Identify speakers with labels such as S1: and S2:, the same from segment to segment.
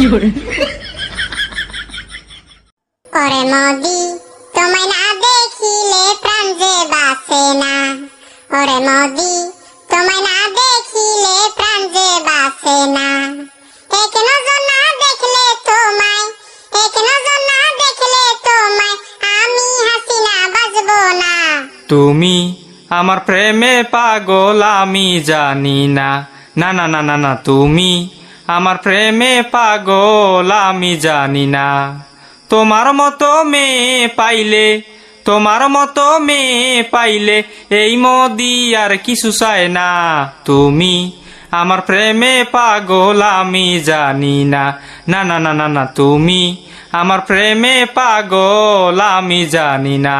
S1: ওরে মোদি তোমায় না দেখিলে প্রাণ যে বাসে না। ওরে মোদি তোমায় না দেখিলে প্রাণ যে বাসে না। এক নজর না দেখলে তোমায় এক নজর না দেখলে তোমায় আমি হাসিনা বাজবো না।
S2: তুমি আমার প্রেমে পাগল আমি জানি না। না না না না না তুমি আমার প্রেমে পাগল, আমি জানি না। তোমার মতো মেয়ে পাইলে, তোমার মতো মেয়ে পাইলে এই মোদি আর কিছু চায় না। তুমি আমার প্রেমে পাগল, আমি জানি না। না না না না না, তুমি আমার প্রেমে পাগল, আমি জানি না।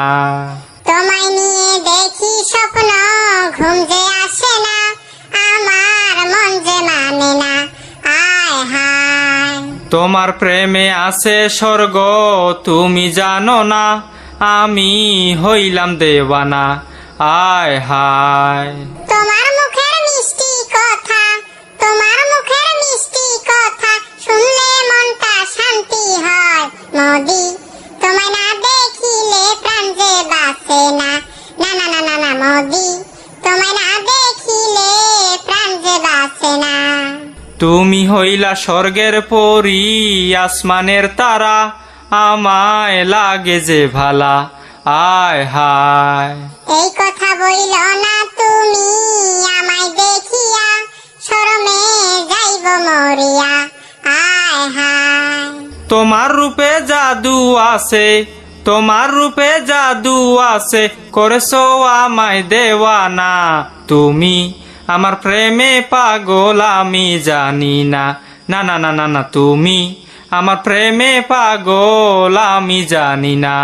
S2: তোমার প্রেমে আছে স্বর্গ, তুমি জানো না, আমি হইলাম দেওয়ানা। আয় হায়।
S1: তোমার মুখের মিষ্টি কথা, তোমার মুখের মিষ্টি কথা, শুনলে মনটা শান্তি হয়। মোদি, তোমায়
S2: তুমি হইলা স্বর্গের পরি আসমানের তারা আমায় লাগে যে ভালা। আয় হায়।
S1: এই কথা বইল না তুমি আমায় দেখিয়া শরমে যাইব মরিয়া। আয় হায়।
S2: তোমার রূপে জাদু আছে তোমার রূপে জাদু আছে করেছ আমায় দেওয়ানা তুমি। আমার প্রেমে পাগল, আমি জানি না। না না না না না, তুমি। আমার প্রেমে পাগল, আমি জানি না।